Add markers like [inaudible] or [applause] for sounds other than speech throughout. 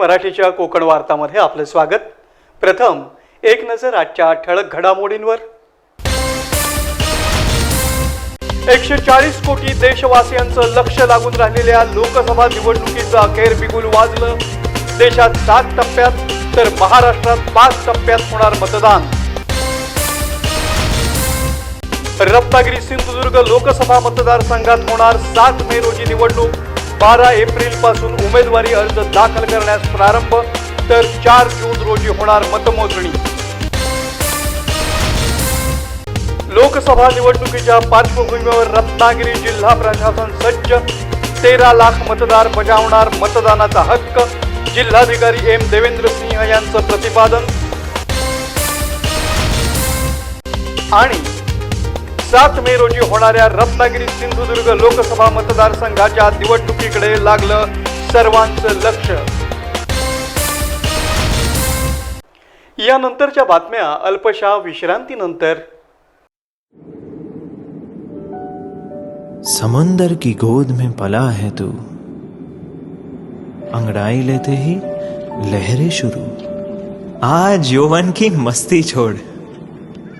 मराठीच्या कोकण वार्तामध्ये आपलं स्वागत. प्रथम एक नजर आजच्या ठळक घडामोडींवर. एकशे चाळीस कोटी देशवासियांचं लक्ष लागून राहिलेल्या लोकसभा निवडणुकीचं अखेर बिगुल वाजलं. देशात सात टप्प्यात तर महाराष्ट्रात पाच टप्प्यात होणार मतदान. रत्नागिरी सिंधुदुर्ग लोकसभा मतदारसंघात होणार सात मे रोजी निवडणूक. बारा एप्रिलपासून उमेदवारी अर्ज दाखल करण्यास प्रारंभ तर चार जून रोजी होणार मतमोजणी. लोकसभा निवडणुकीच्या पार्श्वभूमीवर रत्नागिरी जिल्हा प्रशासन सज्ज. तेरा लाख मतदार बजावणार मतदानाचा हक्क जिल्हाधिकारी एम देवेंद्र सिंह यांचं प्रतिपादन. आणि सात मे रोजी होणाऱ्या रत्नागिरी सिंधुदुर्ग लोकसभा मतदारसंघाच्या निवडणुकीकडे लागलं सर्वांचं लक्ष. यानंतरच्या बातम्या अल्पशा विश्रांतीनंतर. समंदर की गोद में पला है तू। अंगड़ाई लेते ही लहरें शुरू। आज यौवन की मस्ती छोड़।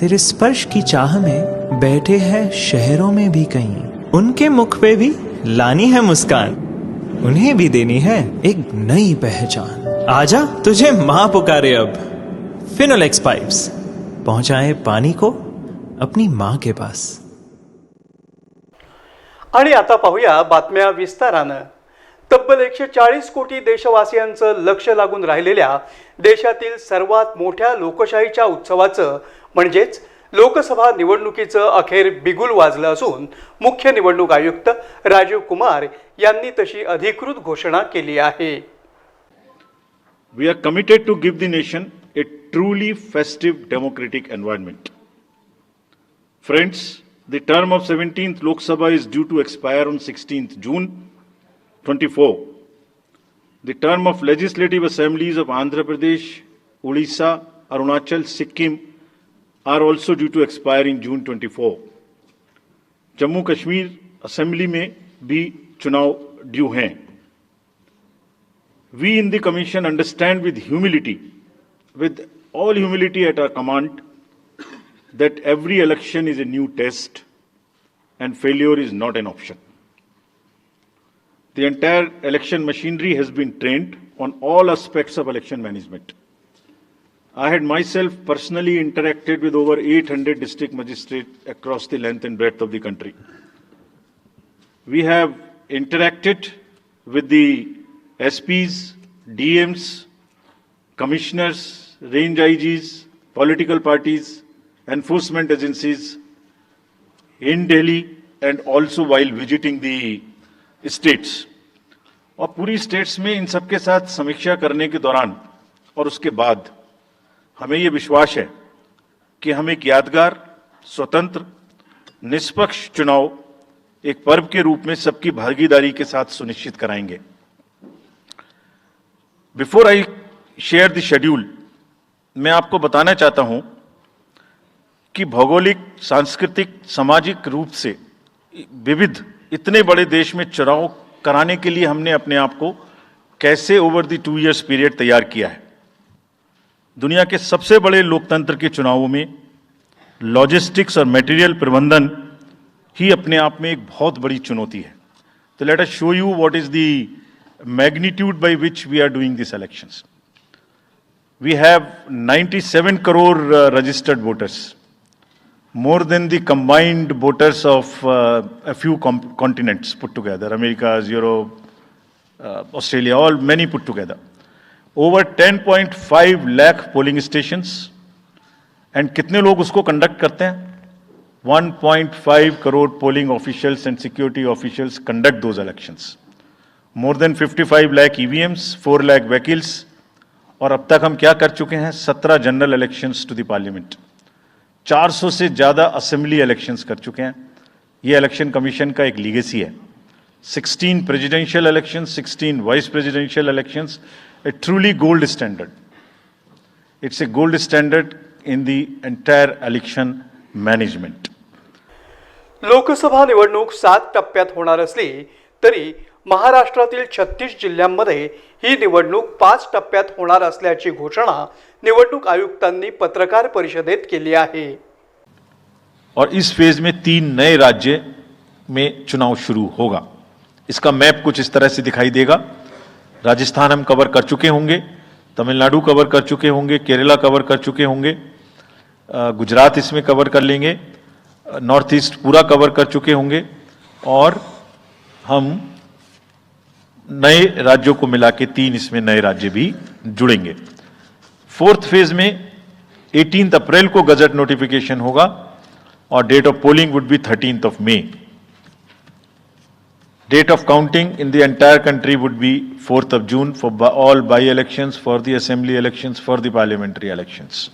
तेरे स्पर्श की चाह में बैठे हैं शहरों में भी कहीं। उनके मुख पे भी लानी है मुस्कान। उन्हें भी देनी है एक नई पहचान। आजा तुझे माँ पुकारे अब। फिनोलेक्स पाइप्स पहुंचाए पानी को अपनी माँ के पास। आणि आता पाहूया बातम्या विस्तारानं. तब्बल एकशे चाळीस कोटी देशवासियांचं लक्ष लागून राहिलेल्या देशातील सर्वात मोठ्या लोकशाहीच्या उत्सवाचं म्हणजेच लोकसभा निवडणुकीचं अखेर बिगुल वाजलं असून मुख्य निवडणूक आयुक्त राजीव कुमार यांनी तशी अधिकृत घोषणा केली आहे. We are committed to give the nation a truly festive democratic environment friends the term of seventeen Lok Sabha is due to expire on sixteen June twenty four the term of legislative assemblies of Andhra Pradesh Odisha Arunachal Sikkim are also due to expire in June 24. Jammu Kashmir assembly में भी चुनाव due हैं we in the Commission understand with humility, with all humility at our command, that every election is a new test and failure is not an option. The entire election machinery has been trained on all aspects of election management. I had myself personally interacted with over 800 district magistrates across the length and breadth of the country. We have interacted with the SPs, DMs, commissioners, range IGs, political parties, enforcement agencies in Delhi and also while visiting the states. और पूरी states में in सबके साथ समीक्षा करने के दौरान और उसके बाद हमें ये विश्वास है कि हम एक यादगार, स्वतंत्र, निष्पक्ष चुनाव एक पर्व के रूप में सबकी भागीदारी के साथ सुनिश्चित कराएँगे। Before I share the schedule मैं आपको बताना चाहता हूँ कि भौगोलिक, सांस्कृतिक, सामाजिक रूप से विविध इतने बड़े देश में चुनाव कराने के लिए हमने अपने आप को कैसे over the two years period तैयार किया है। दुनिया के सबसे बड़े लोकतंत्र के चुनावों में लॉजिस्टिक्स और मेटेरियल प्रबंधन ही अपने आप में एक बहुत बड़ी चुनौती है। तो let us show you what is the magnitude by which we are doing this elections we have 97 crore registered voters more than the combined voters of a few continents put together America Europe Australia all many put together Over 10.5 lakh polling stations. And कितने लोग उसको conduct करते हैं? 1.5 crore polling officials and security officials conduct those elections more than 55 lakh EVMs 4 lakh vehicles और अब तक हम क्या कर चुके हैं? 17 general elections to the parliament 400 से ज़्यादा असेंबली इलेक्शंस कर चुके हैं। ये इलेक्शन कमीशन का एक लीगेसी है। 16 presidential election 16 vice presidential elections a truly gold standard it's a gold standard in the entire election management Lok Sabha निवडणूक सात टप्प्यात होणार असली तरी महाराष्ट्रातील छत्तीस जिल्ह्यांमध्ये ही निवडणूक पाच टप्प्यात होणार असल्याची घोषणा निवडणूक आयुक्तांनी पत्रकार परिषदेत केली आहे. और इस फेज में तीन नए राज्य में चुनाव शुरू होगा। इसका मैप कुछ इस तरह से दिखाई देगा। राजस्थान हम कवर कर चुके होंगे, तमिलनाडु कवर कर चुके होंगे, केरला कवर कर चुके होंगे गुजरात इसमें कवर कर लेंगे नॉर्थ ईस्ट पूरा कवर कर चुके होंगे, और हम नए राज्यों को मिला के तीन इसमें नए राज्य भी जुड़ेंगे। फोर्थ फ़ेज़ में 18 अप्रैल को गजट नोटिफिकेशन होगा, और date of polling would be thirteenth of May Date of counting in the entire country would be fourth of June for all by elections for the assembly elections for the parliamentary elections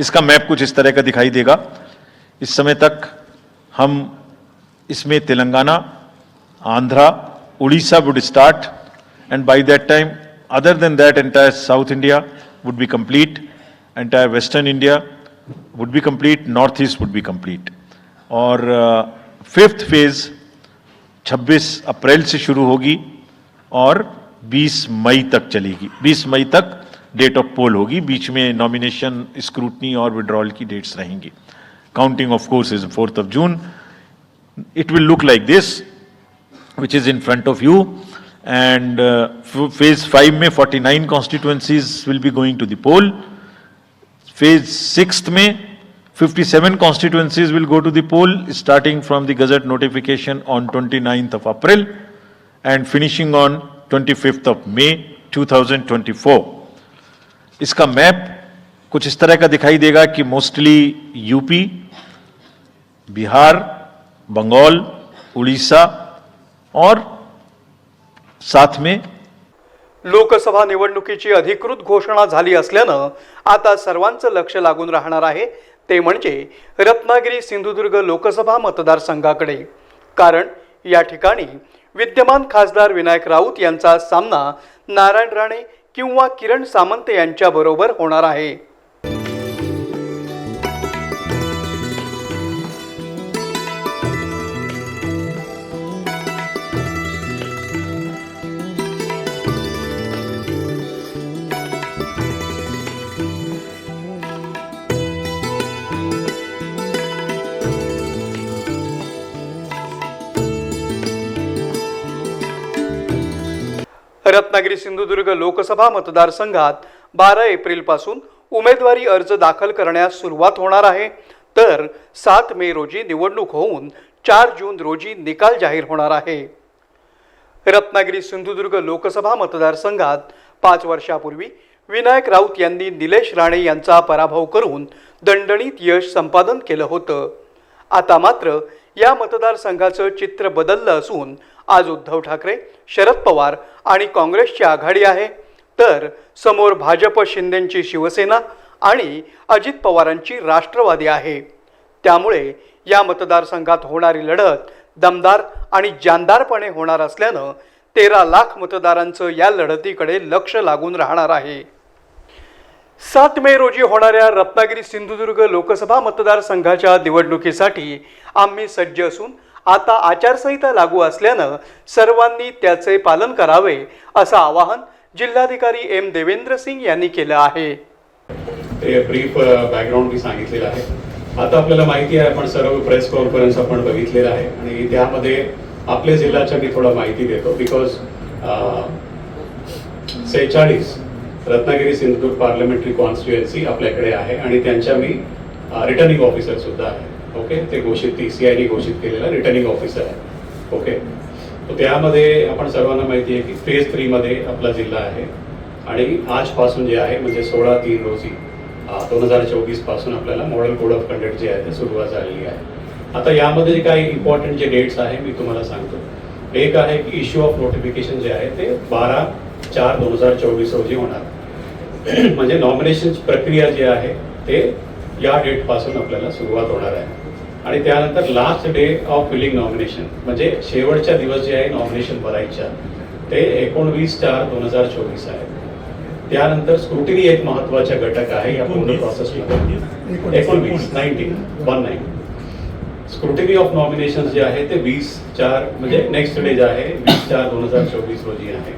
इसका map कुछ इस तरह का दिखाई देगा इस समय तक हम इसमें Telangana Andhra Orissa would start and by that time other than that entire south India would be complete entire western India would be complete, northeast would be complete. और फिफ्थ फेज 26 अप्रैल से शुरू होगी और 20 मई तक चलेगी। 20 मई तक डेट ऑफ़ पोल होगी। बीच में नॉमिनेशन स्क्रूटनी और विड्रॉल की डेट्स रहेंगी। Counting of course is fourth of June it will look like this which is in front of you and phase five में 49 nine constituencies will be going to poll phase six में 57 constituencies will go to the poll, starting from the gazette notification on 29th of April and finishing on 25th of May 2024. इसका map कुछ इस तरह का दिखाई देगा कि mostly UP Bihar Bengal Orissa और साथ में लोकसभा निवडणुकीची अधिकृत घोषणा झाली असल्यानं आता सर्वांचं लक्ष लागून राहणार आहे ते म्हणजे रत्नागिरी सिंधुदुर्ग लोकसभा मतदारसंघाकडे. कारण या ठिकाणी विद्यमान खासदार विनायक राऊत यांचा सामना नारायण राणे किंवा किरण सामंत यांच्याबरोबर होणार आहे. रत्नागिरी सिंधुदुर्ग लोकसभा मतदारसंघात बारा एप्रिलपासून उमेदवारी अर्ज दाखल करण्यास सुरुवात होणार आहे. तर सात मे रोजी निवडणूक होऊन चार जून रोजी निकाल जाहीर होणार आहे. रत्नागिरी सिंधुदुर्ग लोकसभा मतदारसंघात पाच वर्षापूर्वी विनायक राऊत यांनी निलेश राणे यांचा पराभव करून दणदणीत यश संपादन केलं होतं. आता मात्र या मतदारसंघाचं चित्र बदललं असून आज उद्धव ठाकरे शरद पवार आणि काँग्रेसची आघाडी आहे. तर समोर भाजप शिंदेंची शिवसेना आणि अजित पवारांची राष्ट्रवादी आहे. त्यामुळे या मतदारसंघात होणारी लढत दमदार आणि जानदारपणे होणार असल्यानं तेरा लाख मतदारांचं या लढतीकडे लक्ष लागून राहणार आहे. सात मे रोजी होणाऱ्या रत्नागिरी सिंधुदुर्ग लोकसभा मतदारसंघाच्या निवडणुकीसाठी आम्ही सज्ज असून आता आचारसंहिता लागू असल्यानं सर्वांनी त्याचे पालन करावे असं आवाहन जिल्हाधिकारी एम देवेंद्र सिंग यांनी केलं आहे. ते ब्रीफ बॅकग्राऊंड मी सांगितलेलं आहे. आता आपल्याला माहिती आहे आपण सर्व प्रेस कॉन्फरन्स आपण बघितलेला आहे. आणि त्यामध्ये आपल्या जिल्ह्याच्या मी थोडा माहिती देतो. बिकॉज सेहेचाळीस रत्नागिरी सिंधुदुर्ग पार्लमेंटरी कॉन्स्टिट्युएन्सी आपल्याकडे आहे. आणि त्यांच्या मी रिटर्निंग ऑफिसर सुद्धा आहे. ओके? ते घोषित टी सी आय डी घोषित केलेला रिटर्निंग ऑफिसर आहे. ओके? तर त्यामध्ये आपण सर्वांना माहिती आहे की फेज थ्रीमध्ये आपला जिल्हा आहे. आणि आजपासून जे आहे म्हणजे सोळा तीन रोजी दोन हजार चोवीसपासून आपल्याला मॉडेल कोड ऑफ कंडक्ट जे आहे ते सुरुवात झालेली आहे. आता यामध्ये जे काही इम्पॉर्टंट जे डेट्स आहे मी तुम्हाला सांगतो. एक आहे की इश्यू ऑफ नोटिफिकेशन जे आहे ते बारा चार दोन हजार चोवीस रोजी होणार. [clears throat] म्हणजे नॉमिनेशन प्रक्रिया जी आहे ते या डेटपासून आपल्याला सुरुवात होणार आहे. आणि त्यानंतर last day of filling nomination म्हणजे शेवटच्या दिवस जे आहे नॉमिनेशन भरायच्या. ते एकोणवीस चार दोन हजार चोवीस आहे. त्यानंतर स्क्रुटिनी एक महत्त्वाचा घटक आहे या पूर्ण प्रोसेसमध्ये एकोणवीस. Nineteen one nine scrutiny of nomination जे आहे ते वीस चार म्हणजे नेक्स्ट डे जे आहे वीस चार दोन हजार चोवीस रोजी आहे.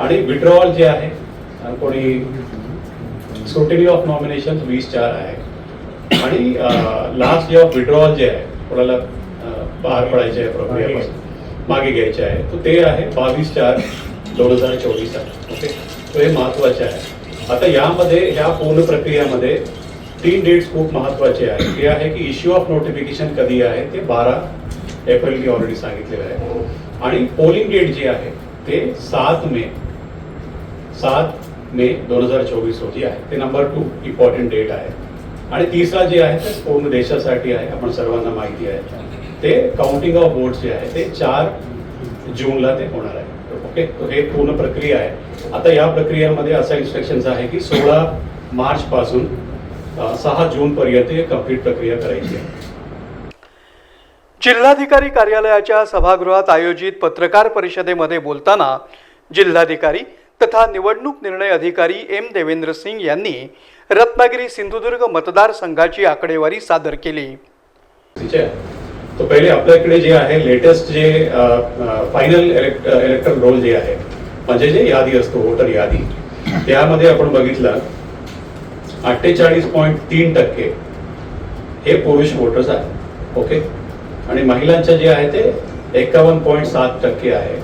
आणि विड्रॉवल जे आहे कोणी? स्क्रुटिनी ऑफ नॉमिनेशन वीस चार आहे. आणि लास्ट डे ऑफ विड्रॉवल जे आहे कोणाला बाहेर पडायचे आहे प्रक्रियापासून मागे घ्यायचे आहे तो ते आहे बावीस चार दोन हजार चोवीस आहे ओके? तो हे महत्त्वाचे आहे. आता यामध्ये ह्या पूर्ण प्रक्रियामध्ये तीन डेट्स खूप महत्त्वाचे आहेत. ते आहे की इश्यू ऑफ नोटिफिकेशन कधी आहे ते बारा एप्रिल मी ऑलरेडी सांगितलेलं आहे. आणि पोलिंग डेट जी आहे ते सात मे सात मे दोन हजार चोवीस रोजी आहे. ते नंबर टू इम्पॉर्टंट डेट आहे. आणि तिसरा जे आहे ते पूर्ण देशासाठी आहे आपण सर्वांना माहिती आहे. ते काउंटिंग ऑफ वोट जे आहे ते चार जूनला ते होणार आहे. ओके हे पूर्ण प्रक्रिया आहे. आता या प्रक्रियेमध्ये असा इन्स्ट्रक्शन आहे की सोळा मार्च पासून सहा जून पर्यंत कंप्लीट कंप्लीट प्रक्रिया करायची आहे. जिल्हाधिकारी कार्यालयाच्या सभागृहात आयोजित पत्रकार परिषदेमध्ये बोलताना जिल्हाधिकारी तथा निवडणूक निर्णय अधिकारी एम देवेंद्र सिंग यांनी रत्नागिरी सिंधुदुर्ग मतदारसंघाची आकडेवारी सादर केली. ठीक आहे. तो पहिले आपल्याकडे जे आहे लेटेस्ट जे फायनल इलेक्टर रोल जे आहे म्हणजे जे यादी असतो वोटर यादी त्यामध्ये आपण बघितलं अठ्ठेचाळीस पॉईंट तीन टक्के हे पुरुष वोटर्स आहेत ओके आणि महिलांचे जे आहे ते एकावन्न पॉईंट सात टक्के आहे.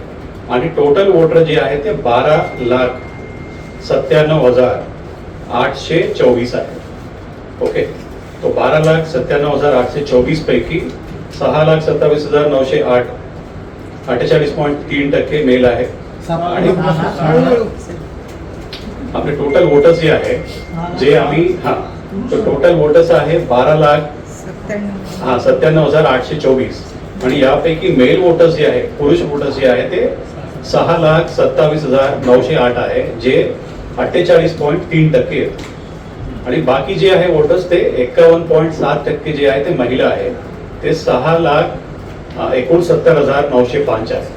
आणि टोटल वोटर जे आहे ते बारा लाख सत्त्याण्णव हजार आठशे चोवीस आहे. ओके तो बारा लाख सत्त्याण्णव हजार आठशे चोवीस पैकी सहा लाख सत्तावीस हजार नऊशे आठ. अठ्ठेचाळीस पॉईंट तीन टक्के मेल आहे. आणि आपले टोटल वोटर्स जे आहे जे आम्ही हा तो टोटल वोटर्स आहे बारा लाख हा सत्त्याण्णव हजार आठशे चोवीस. आणि यापैकी मेल वोटर्स जे आहे पुरुष वोटर्स जे आहे ते सहा लाख सत्तावीस हजार नऊशे आठ आहे जे अठ्ठेचाळीस पॉईंट तीन टक्के आहेत आणि बाकी जे आहे वोटर्स ते एक्कावन्न पॉईंट सात टक्के जे आहे ते महिला आहे ते सहा लाख एकोणसत्तर हजार नऊशे पाच आहे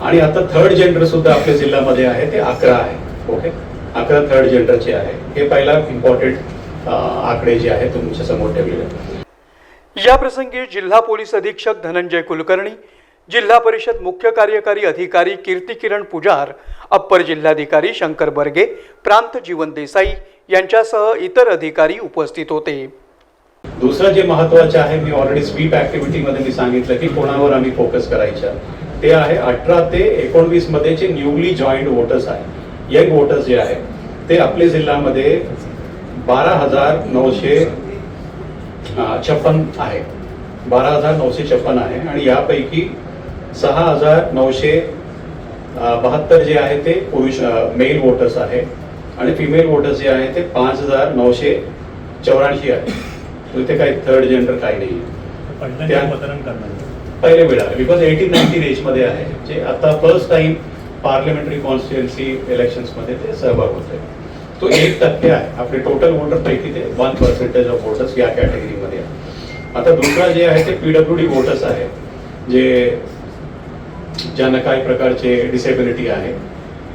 आणि आता थर्ड जेंडर सुद्धा आपल्या जिल्ह्यामध्ये आहे ते अकरा आहे. ओके अकरा थर्ड जेंडरचे आहे. हे पहिला इम्पॉर्टंट आकडे जे आहे तुमच्यासमोर ठेवलेले या प्रसंगी जिल्हा पोलीस अधीक्षक धनंजय कुलकर्णी जिल्हा परिषद मुख्य कार्यकारी अधिकारी कीर्ती किरण पुजार अप्पर जिल्हाधिकारी शंकर बर्गे प्रांत जीवन देसाई यांच्यासह इतर अधिकारी उपस्थित होते. दुसरं जे महत्वाचं आहे मी ऑलरेडी स्वीप ऍक्टिव्हिटीमध्ये मी सांगितलं की कोणावर आम्ही फोकस करायचं. ते आहे अठरा ते एकोणवीसमध्ये जे न्यूली जॉईंट वोटर्स आहे यंग वोटर्स जे आहे ते आपल्या जिल्ह्यामध्ये बारा हजार नऊशे छप्पन आहे. बारा हजार नऊशे छप्पन आहे. आणि यापैकी सहा हजार नऊशे बहात्तर जे आहे ते पुरुष मेल वोटर्स आहे. आणि फिमेल वोटर्स जे आहे ते पाच हजार नऊशे चौऱ्याऐंशी आहे. इथे काही थर्ड जेंडर काही नाही पहिले वेळ बिकॉज एटीन नाईन्टीन एजमध्ये आहे. जे आता फर्स्ट टाइम पार्लमेंटरी कॉन्स्टिट्युन्सी इलेक्शन्समध्ये ते सहभाग होते तो एक टक्के आहे. आपले टोटल वोटर पैकी ते वन पर्सेंटेज ऑफ वोटर्स या कॅटेगरीमध्ये आहे. आता दुसरा जे आहे ते पीडब्ल्यू डी वोटर्स आहे. जे ज्यांना काही प्रकारचे डिसेबिलिटी आहे.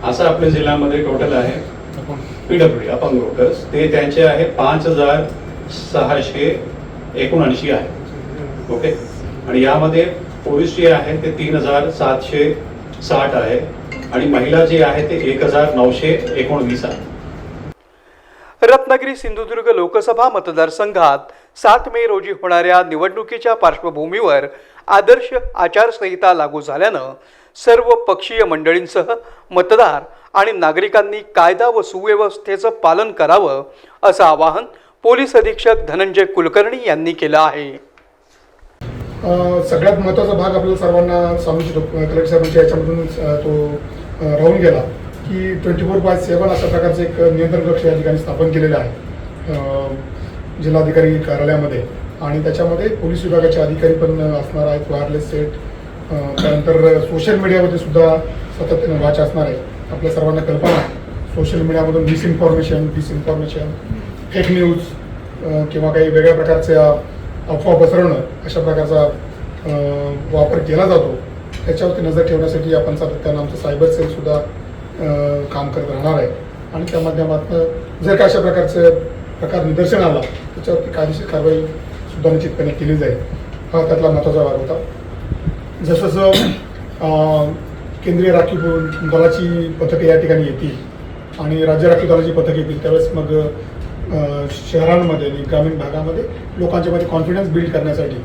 असं आपल्या जिल्ह्यामध्ये टोटल आहे पीडब्ल्यू डी अपंग वर्कर्स ते त्यांचे आहे पाच हजार सहाशे एकोणऐंशी आहे. ओके आणि यामध्ये पुरुष जे आहे ते तीन हजार सातशे साठ आहे. आणि महिला जे आहे ते एक हजार नऊशे एकोणवीस आहे. रत्नागिरी सिंधुदुर्ग लोकसभा मतदारसंघात सात मे रोजी होणाऱ्या निवडणुकीच्या पार्श्वभूमीवर आदर्श आचारसंहिता लागू झाल्यानं सर्व पक्षीय मंडळींसह मतदार आणि नागरिकांनी कायदा व सुव्यवस्थेचं पालन करावं असं आवाहन पोलीस अधीक्षक धनंजय कुलकर्णी यांनी केलं आहे. सगळ्यात महत्त्वाचा भाग आपल्याला सर्वांना सांगू इच्छितो कलेक्टर साहेबांच्या याच्यामधून तो राहून गेला की ट्वेंटी फोर बाय सेवन अशा प्रकारचं एक नियंत्रण कक्ष या ठिकाणी स्थापन केलेलं आहे. जिल्हाधिकारी कार्यालयामध्ये आणि त्याच्यामध्ये पोलीस विभागाचे अधिकारी पण असणार आहेत वायरलेस सेट त्यानंतर सोशल मीडियामध्ये सुद्धा सातत्याने वाच असणार आहे आपल्या सर्वांना कल्पना आहे. सोशल मीडियामधून मिसइन्फॉर्मेशन डिसइन्फॉर्मेशन फेक न्यूज किंवा काही वेगळ्या प्रकारच्या अफवा पसरवणं अशा प्रकारचा वापर केला जातो. त्याच्यावरती नजर ठेवण्यासाठी आपण सातत्यानं आमचं सायबर सेलसुद्धा काम करत राहणार आहे. आणि त्या माध्यमातून जर का अशा प्रकारचं प्रकार निदर्शन आला. त्याच्यावरती कायदेशीर कारवाई सुद्धा निश्चितपणे केली जाईल. हा त्यातला महत्त्वाचा भाग होता. जसं जसं केंद्रीय राखीव दलाची पथके या ठिकाणी येतील आणि राज्य राखीव दलाची पथक येतील त्यावेळेस मग शहरांमध्ये आणि ग्रामीण भागामध्ये लोकांच्या मध्ये कॉन्फिडन्स बिल्ड करण्यासाठी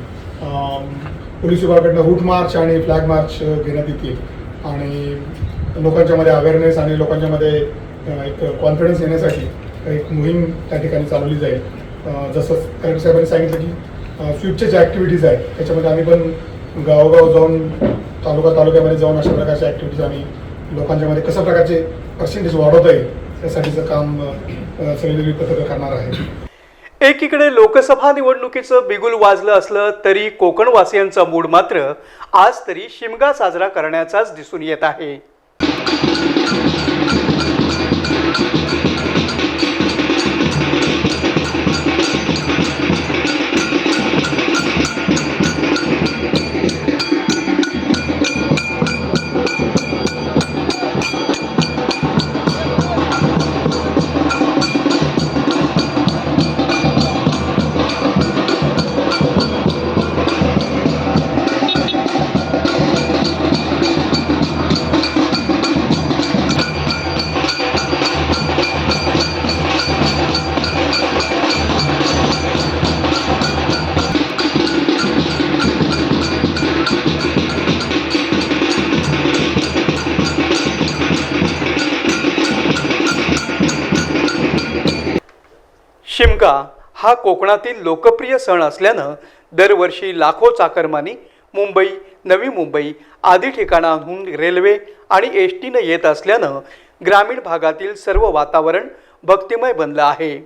पोलीस विभागाकडनं रूट मार्च आणि फ्लॅग मार्च घेण्यात येतील. आणि लोकांच्यामध्ये अवेअरनेस आणि लोकांच्यामध्ये एक कॉन्फिडन्स येण्यासाठी एक मोहीम त्या ठिकाणी चालवली जाईल. जसं कलेक्टर साहेबांनी सांगितलं की स्वीपच्या ज्या ॲक्टिव्हिटीज आहेत त्याच्यामध्ये आम्ही पण गावोगाव जाऊन तालुका तालुक्यामध्ये जाऊन अशा प्रकारच्या ॲक्टिव्हिटीज आणि लोकांच्यामध्ये कशा प्रकारचे पर्सेंटेज वाढवता येईल त्यासाठीचं काम सगळी पथकं करणार आहे. एकीकडे लोकसभा निवडणुकीचं बिगुल वाजलं असलं तरी कोकणवासियांचा मूड मात्र आज तरी शिमगा साजरा करण्याचाच दिसून येत आहे. हा कोकणातील लोकप्रिय सण असल्यानं दरवर्षी लाखो चाकरमानी मुंबई नवी मुंबई आदी ठिकाणांहून रेल्वे आणि एस टीनं येत असल्यानं ग्रामीण भागातील सर्व वातावरण भक्तिमय बनलं आहे.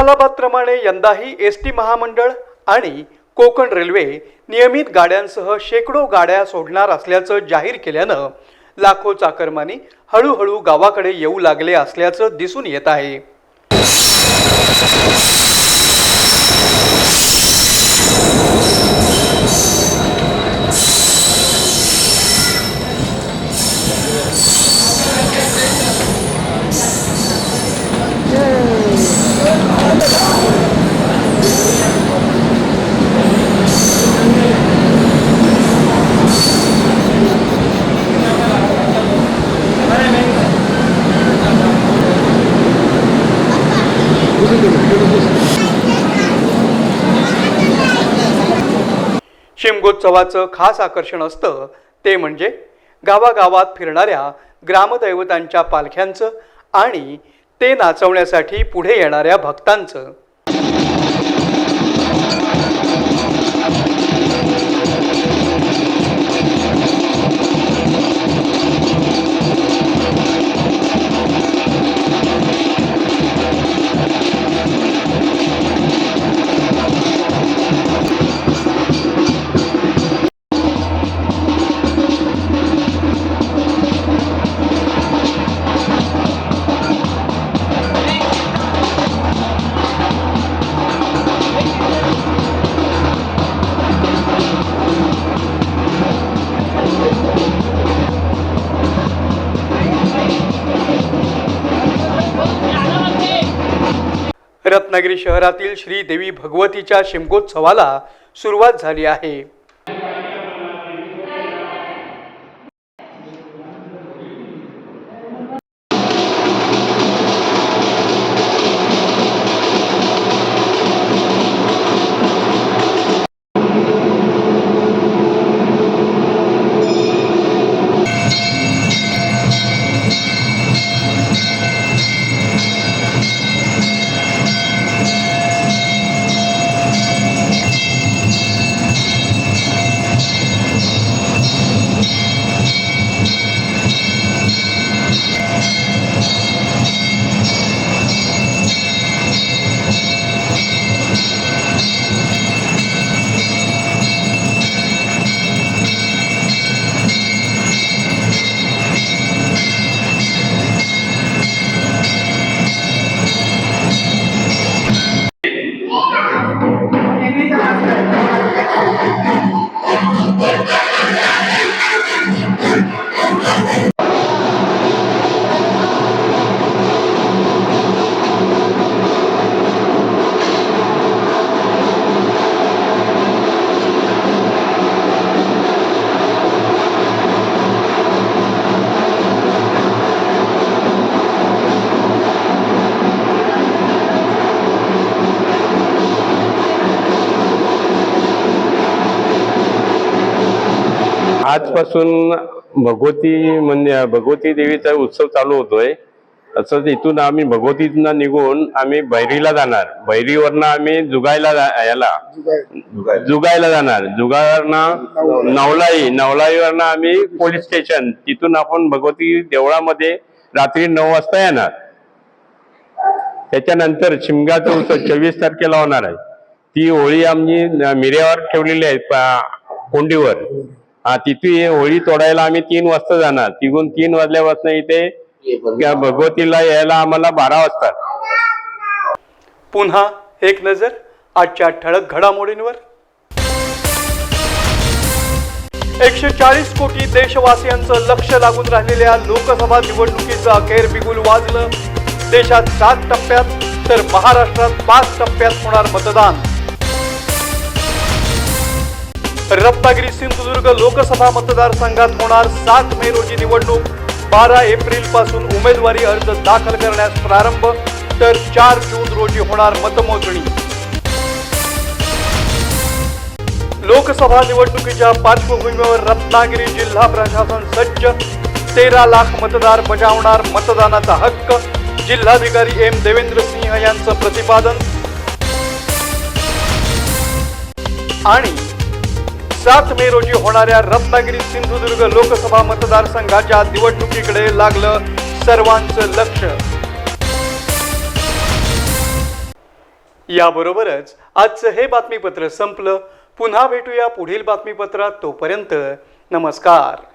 सालाबादप्रमाणे यंदाही एस टी महामंडळ आणि कोकण रेल्वे नियमित गाड्यांसह शेकडो गाड्या सोडणार असल्याचं जाहीर केल्यानं लाखो चाकरमानी हळूहळू गावाकडे येऊ लागले असल्याचं दिसून येत आहे. शिमगोत्सवाचं खास आकर्षण असतं ते म्हणजे गावागावात फिरणाऱ्या ग्रामदैवतांच्या पालख्यांचं आणि ते नाचवण्यासाठी पुढे येणाऱ्या भक्तांचं. रत्नागिरी शहरातील श्री देवी भगवतीच्या शिमगोत्सवाला सुरुवात झाली आहे. आजपासून भगवती म्हणजे भगवती देवीचा उत्सव चालू होतोय. तसंच इथून आम्ही भगवतीतनं निघून आम्ही बैरीला जाणार. बैरीवरनं आम्ही जुगायला याला. जुगायला जाणार. जुगावरनं नवलाई. नवलाईवरनं आम्ही पोलीस स्टेशन. तिथून आपण भगवती देवळामध्ये रात्री नऊ वाजता येणार. त्याच्यानंतर शिमग्याचा उत्सव चोवीस तारखेला होणार आहे. ती होळी आम्ही मिऱ्यावर ठेवलेली आहे कोंडीवर. हा तिथे होळी तोडायला आम्ही तीन वाजता जाणार. तिथून तीन वाजल्यापासून इथे त्या भगवतीला यायला आम्हाला बारा वाजतात. पुन्हा एक नजर आजच्या ठळक घडामोडींवर. एकशे चाळीस कोटी देशवासियांचं लक्ष लागून राहिलेल्या लोकसभा निवडणुकीचं अखेर बिगुल वाजलं. देशात सात टप्प्यात तर महाराष्ट्रात पाच टप्प्यात होणार मतदान. रत्नागिरी सिंधुदुर्ग लोकसभा मतदारसंघात होणार सात मे रोजी निवडणूक. बारा एप्रिलपासून उमेदवारी अर्ज दाखल करण्यास प्रारंभ तर चार जून रोजी होणार मतमोजणी. लोकसभा निवडणुकीच्या पार्श्वभूमीवर रत्नागिरी जिल्हा प्रशासन सज्ज. तेरा लाख मतदार बजावणार मतदानाचा हक्क जिल्हाधिकारी एम देवेंद्र सिंह यांचं प्रतिपादन. आणि सात मे रोजी होणाऱ्या रत्नागिरी सिंधुदुर्ग लोकसभा मतदारसंघाच्या निवडणुकीकडे लागलं सर्वांचं लक्ष. याबरोबरच आजचं हे बातमीपत्र संपलं. पुन्हा भेटूया पुढील बातमीपत्रात तोपर्यंत नमस्कार.